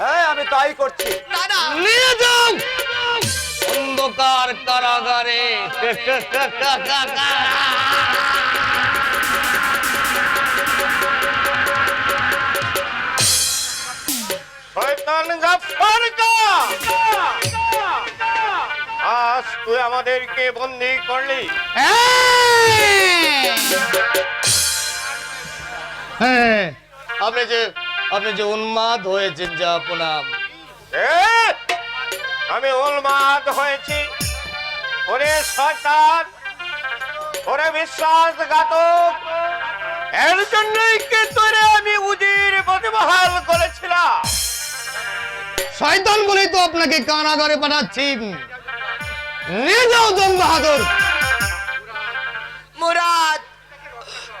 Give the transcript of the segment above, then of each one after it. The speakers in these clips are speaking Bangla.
হ্যাঁ আমি তাই করছি। নিয়ে যাও অন্ধকার কারাগারে। শয়তান গাফফার কা আজ তুই আমাদেরকে বন্দি করলি। হ্যাঁ। আপনি যে আপনি যে উন্মাদ হয়েছেন যা আপনার আমি উন্মাদ হয়েছি। ওরে শয়তান ওরে বিশ্বাস বিশ্বাসঘাতক। এর জন্যই কি তোরে আমি উজির প্রতিবহাল করেছিলাম? শয়তান বলেই তো আপনাকে কারাগারে পাঠাচ্ছি। নিয়ে যাও জং বাহাদুর। মুরাদ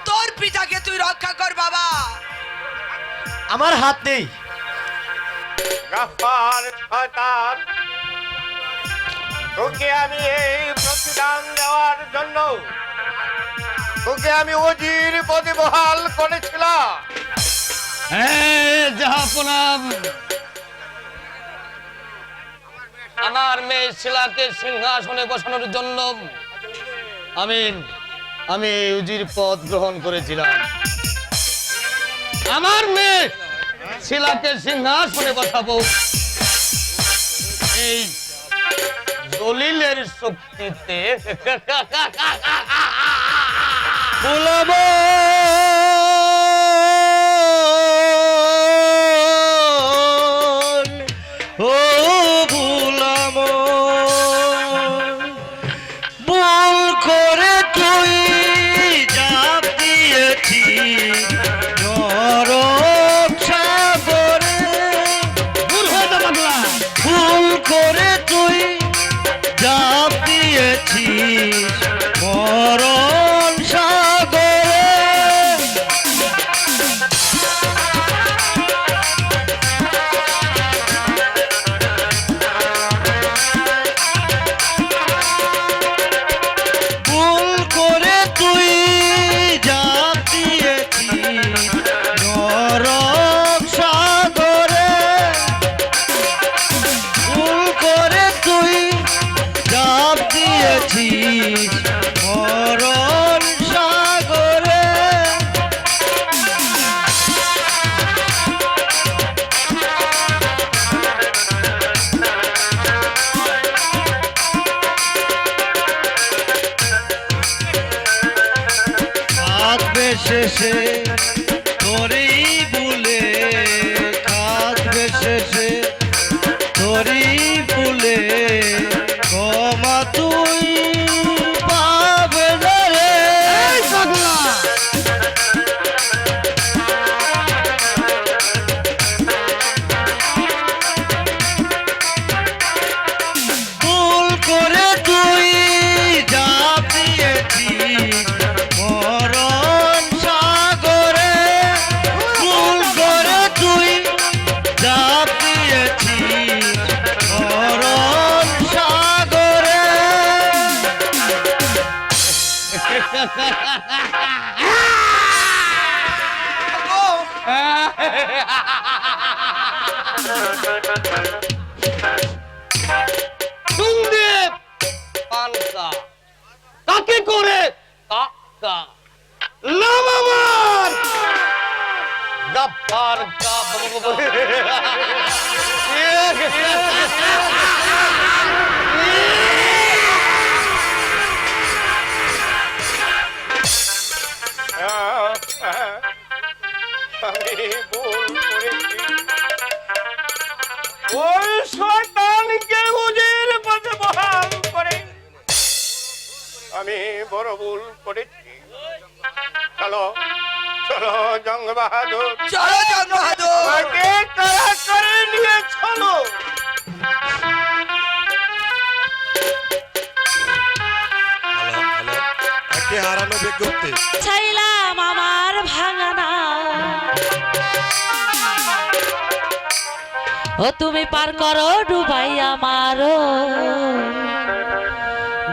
তোর পিতাকে তুই রক্ষা কর বাবা। আমার হাত নেই। গাফার শয়তান তোকে আমি এই প্রতিদান দেওয়ার জন্য তোকে আমি অজির পদে বহাল করেছিলাম। হ্যাঁ জাহাপনাম। আমার মেয়ে শিলাকে সিংহাসনে বসানোর জন্য আমি আমি উজির পদ গ্রহণ করেছিলাম। আমার মেয়ে শিলাকে সিংহাসনে বসাবো। এই দলিলের শক্তিতে বুলাবো ও আসে সুন্দর পানসা কাকে করে কাকা। নাম আমার। গাফার কাপ করেছি চলো চলো জঙ্গ বাহাদুর চলো জঙ্গ বাহাদুর চলো। হারানো চাইলাম আমার ভাঙানা ও তুমি পার করো ডুবাই আমারও।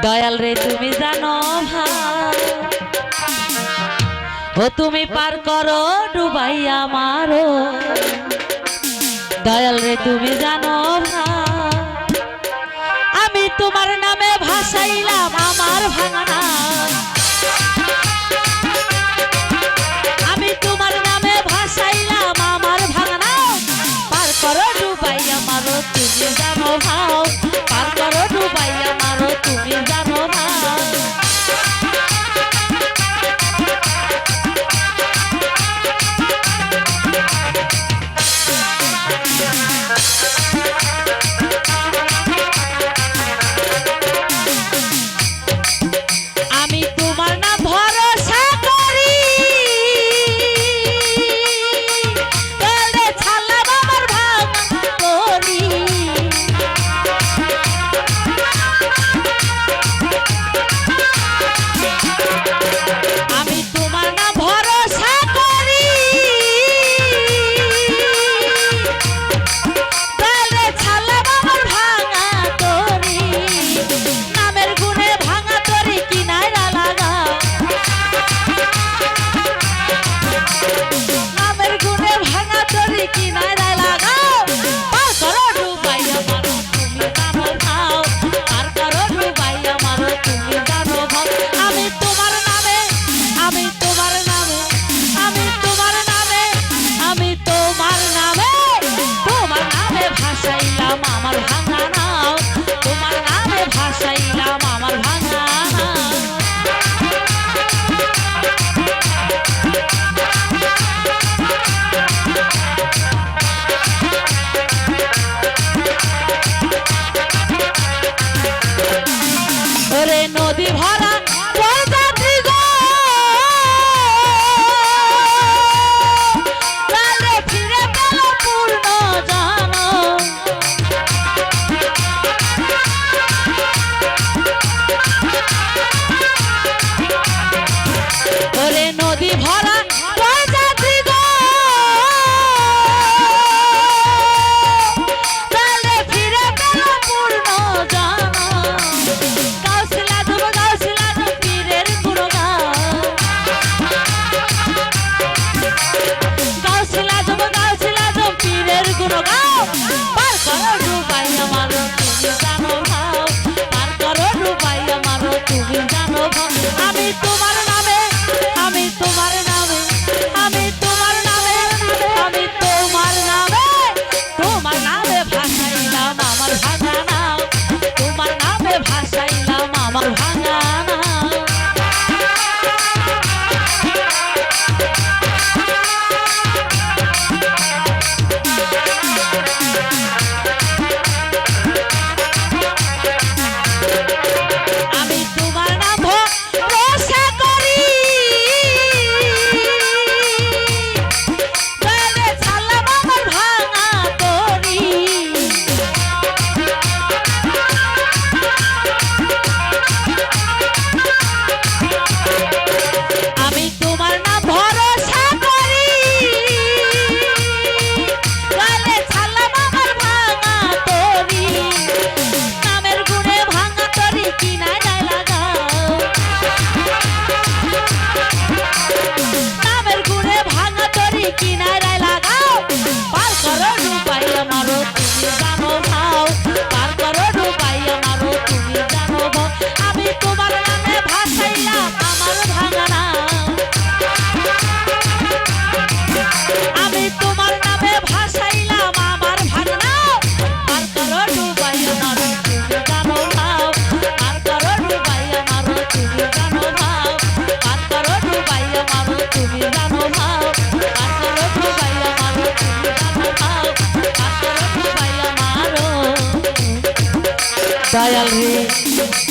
দয়াল রে তুমি জানো ভাই। ও তুমি পার করো ডুবাই আমার দয়াল রে তুমি জানো আমি তোমার নামে ভাসাইলাম Come on.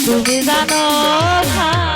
তুমি জানো ভাই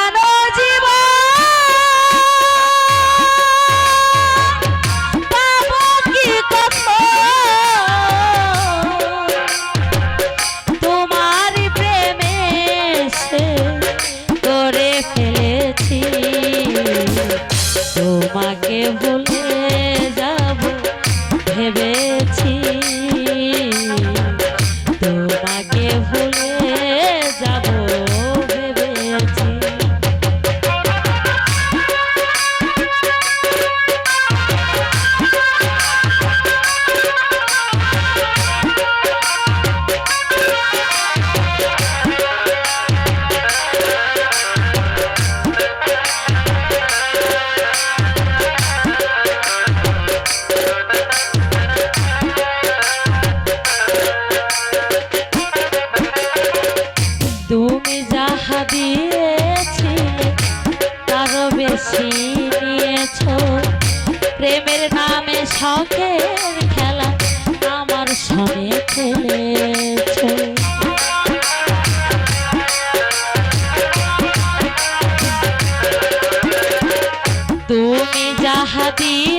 I don't know. তুমি যাহা দিয়ে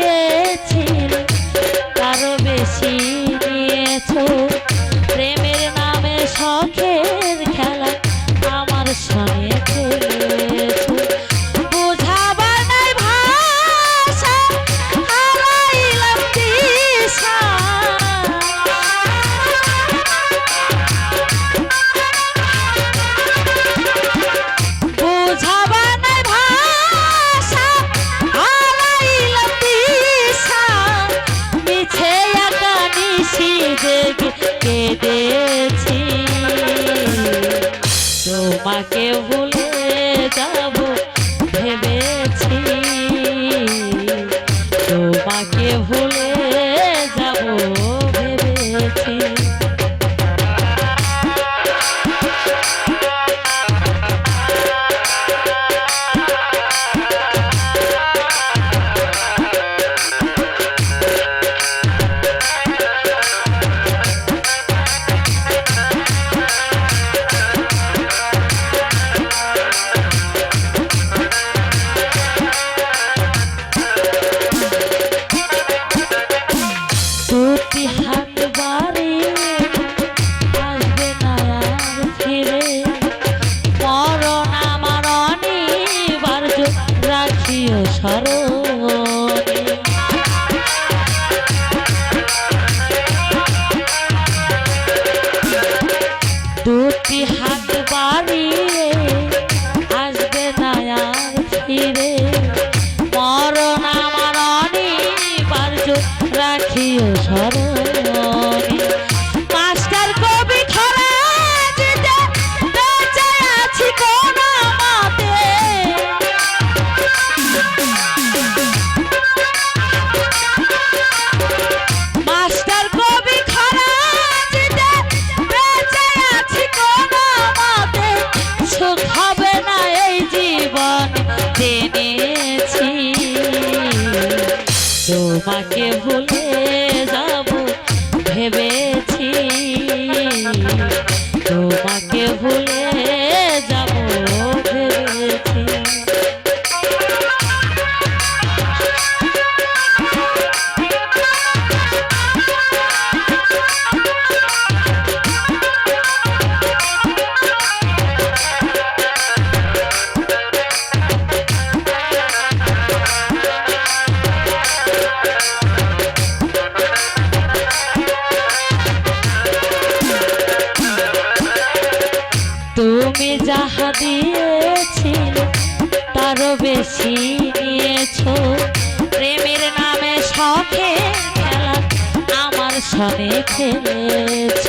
সনে খেলেছ।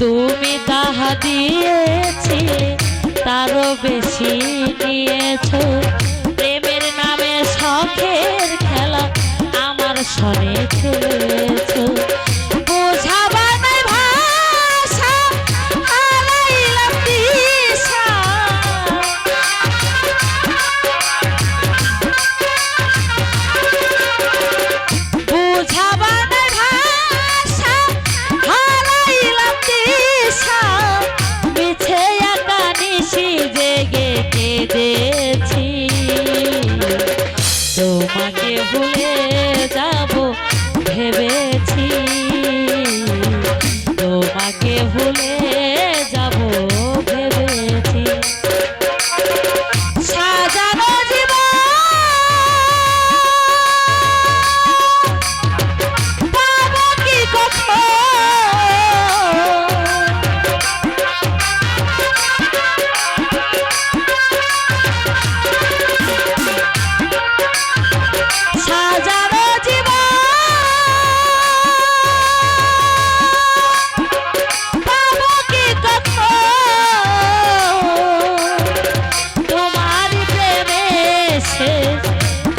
তুমি তাহা দিয়েছি তারও বেশি নিয়েছো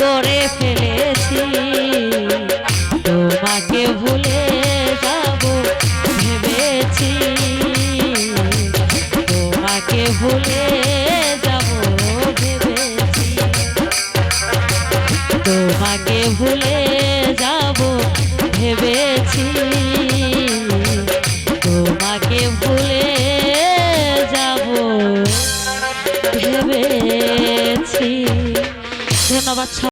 করে ফেলেছি ভেবেছি ধন্যবাদ